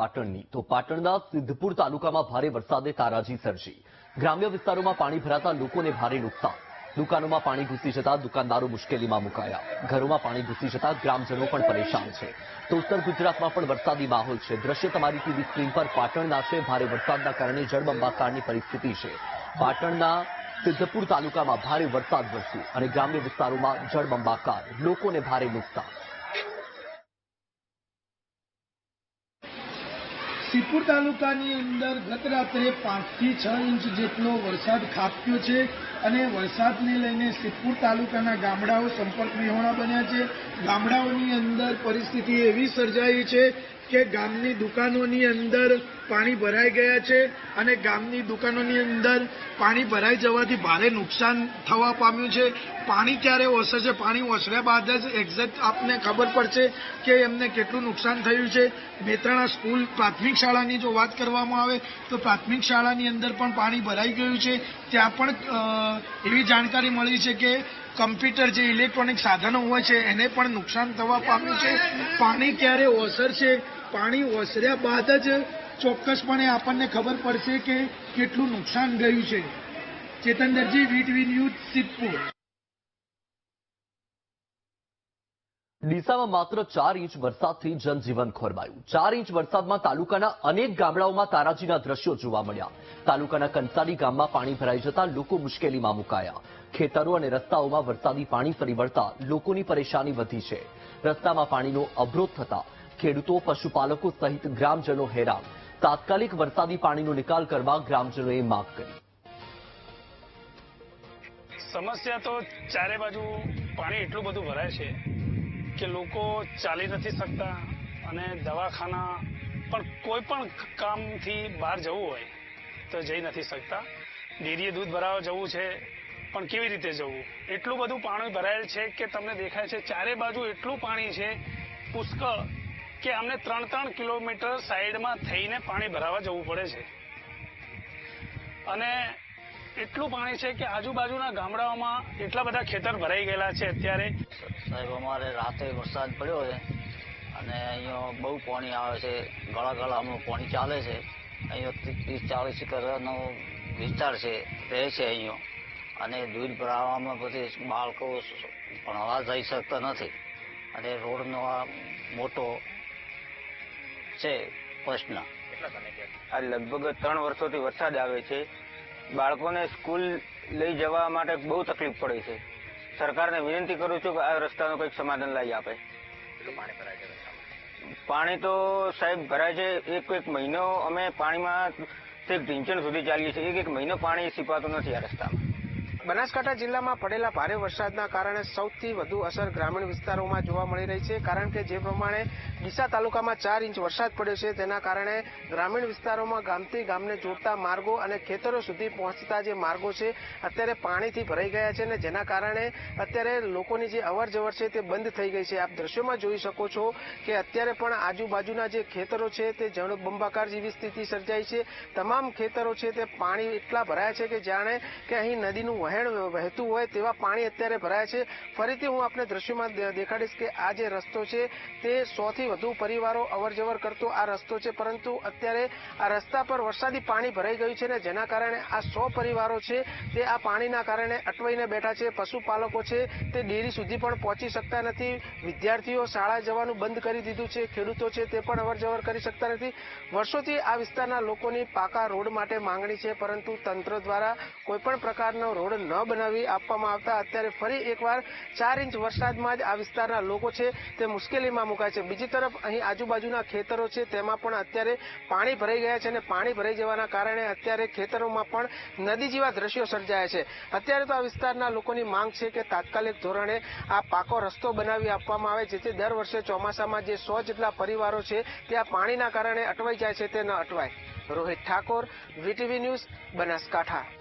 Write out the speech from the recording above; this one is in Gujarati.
પાટણની. તો પાટણના સિદ્ધપુર તાલુકામાં ભારે વરસાદે તારાજી સર્જી. ગ્રામ્ય વિસ્તારોમાં પાણી ભરાતા લોકોને ભારે નુકસાન. દુકાનોમાં પાણી ઘૂસી જતા દુકાનદારો મુશ્કેલીમાં મુકાયા. ઘરોમાં પાણી ઘૂસી જતા ગ્રામજનો પણ પરેશાન છે. તો ઉત્તર ગુજરાતમાં પણ વરસાદી માહોલ છે. દ્રશ્ય તમારી ટીવી સ્ક્રીન પર પાટણના છે. ભારે વરસાદના કારણે જળબંબાકારની પરિસ્થિતિ છે. પાટણના સિદ્ધપુર તાલુકામાં ભારે વરસાદ વરસ્યો અને ગ્રામ્ય વિસ્તારોમાં જળબંબાકાર. લોકોને ભારે નુકસાન. સિદ્ધપુર તાલુકાની અંદર ગત રાત્રે પાંચથી છ ઇંચ જેટલો વરસાદ ખાબક્યો છે અને વરસાદને લઈને સિદ્ધપુર તાલુકાના ગામડાઓ સંપર્ક વિહોણા બન્યા છે. ગામડાઓની અંદર પરિસ્થિતિ એવી સર્જાઈ છે કે ગામની દુકાનોની અંદર પાણી ભરાઈ ગયા છે અને ગામની દુકાનોની અંદર પાણી ભરાઈ જવાથી ભારે નુકસાન થવા પામ્યું છે. પાણી ક્યારે ઓસરશે પાણી ઓસર્યા બાદ જ એક્ઝેક્ટ આપને ખબર પડશે કે એમને કેટલું નુકસાન થયું છે. મેત્રાણા સ્કૂલ પ્રાથમિક શાળાની જો વાત કરવામાં આવે તો પ્રાથમિક શાળાની અંદર પણ પાણી ભરાઈ ગયું છે. ત્યાં પણ એવી જાણકારી મળી છે કે કમ્પ્યુટર જે ઇલેક્ટ્રોનિક સાધનો હોય છે એને પણ નુકસાન થવા પામ્યું છે. પાણી ક્યારે ઓસરશે? પાણી ઓસર્યા બાદ જ ચોક્કસપણે આપણને ખબર પડશે કે કેટલું નુકસાન ગયું છે. ચેતન દરજી ન્યૂઝ સિદ્ધપુર. ડીસામાં માત્ર ચાર ઇંચ વરસાદથી જનજીવન ખોરવાયું ચાર ઇંચ વરસાદમાં તાલુકાના અનેક ગામડાઓમાં તારાજીના દ્રશ્યો જોવા મળ્યા. તાલુકાના કંસારી ગામમાં પાણી ભરાઈ જતા લોકો મુશ્કેલીમાં મુકાયા. ખેતરો અને રસ્તાઓમાં વરસાદી પાણી ફરી વળતા લોકોની પરેશાની વધી છે. રસ્તામાં પાણીનો અવરોધ થતા ખેડૂતો, પશુપાલકો સહિત ગ્રામજનો હેરાન. તાત્કાલિક વરસાદી પાણીનો નિકાલ કરવા ગ્રામજનોએ માંગ કરી. સમસ્યા તો ચારે બાજુ પાણી એટલું બધું ભરાય છે કે લોકો ચાલી નથી શકતા અને દવાખાના પણ કોઈ પણ કામથી બહાર જવું હોય તો જઈ નથી શકતા. ડેરીએ દૂધ ભરાવા જવું છે પણ કેવી રીતે જવું? એટલું બધું પાણી ભરાયેલ છે કે તમને દેખાય છે ચારે બાજુ એટલું પાણી છે પુષ્કળ કે અમને ત્રણ ત્રણ કિલોમીટર સાઈડમાં થઈને પાણી ભરાવા જવું પડે છે. અને એટલું પાણી છે કે આજુબાજુના ગામડાઓમાં એટલા બધા ખેતર ભરાઈ ગયેલા છે અત્યારે. સાહેબ, અમારે રાતે વરસાદ પડ્યો છે અને અહીંયા બહુ પાણી આવે છે ગળા ગળામાં પાણી ચાલે છે. અહીંયા ત્રીસ ચાલીસ કરવાનો વિસ્તાર છે, રહે છે અહીંયા. અને દૂધ ભરાવામાં પછી બાળકો ભણવા જઈ શકતા નથી. અને રોડનો આ મોટો છે પ્રશ્ન. આ લગભગ ત્રણ વર્ષોથી વરસાદ આવે છે. બાળકોને સ્કૂલ લઈ જવા માટે બહુ તકલીફ પડે છે. સરકારને વિનંતી કરું છું કે આ રસ્તાનું કંઈક સમાધાન લાવી આપે. પાણી તો સાહેબ ભરાય છે. એક એક મહિનો અમે પાણીમાં તે ઢીંચણ સુધી ચાલીએ છીએ. એક એક મહિનો પાણી સીપાતું નથી આ રસ્તામાં. બનાસકાંઠા જિલ્લામાં પડેલા ભારે વરસાદના કારણે સૌથી વધુ અસર ગ્રામીણ વિસ્તારોમાં જોવા મળી રહી છે. કારણ કે જે પ્રમાણે ડીસા તાલુકામાં ચાર ઇંચ વરસાદ પડ્યો છે, તેના કારણે ગ્રામીણ વિસ્તારોમાં ગામથી ગામને જોડતા માર્ગો અને ખેતરો સુધી પહોંચતા જે માર્ગો છે, અત્યારે પાણીથી ભરાઈ ગયા છે અને જેના કારણે અત્યારે લોકોની જે અવર જવર છે તે બંધ થઈ ગઈ છે. આપ દ્રશ્યોમાં જોઈ શકો છો કે અત્યારે પણ આજુબાજુના જે ખેતરો છે, તે જળબંબાકાર જેવી સ્થિતિ સર્જાઈ છે. તમામ ખેતરો છે, તે પાણી એટલા ભરાયા છે કે જાણે કે અહીં નદીનું વહેણ વહેતું હોય તેવા પાણી અત્યારે ભરાયા છે. ફરીથી હું આપને દ્રશ્યમાં દેખાડીશ કે આ જે રસ્તો છે તે સો થી વધુ પરિવારો અવરજવર કરતો આ રસ્તો છે. પરંતુ અત્યારે આ રસ્તા પર વરસાદી પાણી ભરાઈ ગયું છે ને જેના કારણે આ સો પરિવારો છે તે આ પાણીના કારણે અટવાઈને બેઠા છે. પશુપાલકો છે તે ડેરી સુધી પણ પહોંચી શકતા નથી. વિદ્યાર્થીઓ શાળા જવાનું બંધ કરી દીધું છે. ખેડૂતો છે તે પણ અવરજવર કરી શકતા નથી. વર્ષોથી આ વિસ્તારના લોકોની પાકા રોડ માટે માંગણી છે. પરંતુ તંત્ર દ્વારા કોઈ પણ પ્રકારનો રોડ ન બનાવી આપવામાં આવતા અત્યારે ફરી એકવાર ચાર ઇંચ વરસાદમાં જ આ વિસ્તારના લોકો છે તે મુશ્કેલીમાં મુકાય છે. બીજી તરફ અહીં આજુબાજુના ખેતરો છે, તેમાં પણ અત્યારે પાણી ભરાઈ ગયા છે અને પાણી ભરાઈ જવાના કારણે અત્યારે ખેતરોમાં પણ નદી જેવા દ્રશ્યો સર્જાયા છે. અત્યારે તો આ વિસ્તારના લોકોની માંગ છે કે તાત્કાલિક ધોરણે આ પાકો રસ્તો બનાવી આપવામાં આવે, જેથી દર વર્ષે ચોમાસામાં જે સો જેટલા પરિવારો છે તે આ પાણીના કારણે અટવાઈ જાય છે, તે ન અટવાય. Rohit Thakor, VTV news, Banaskantha.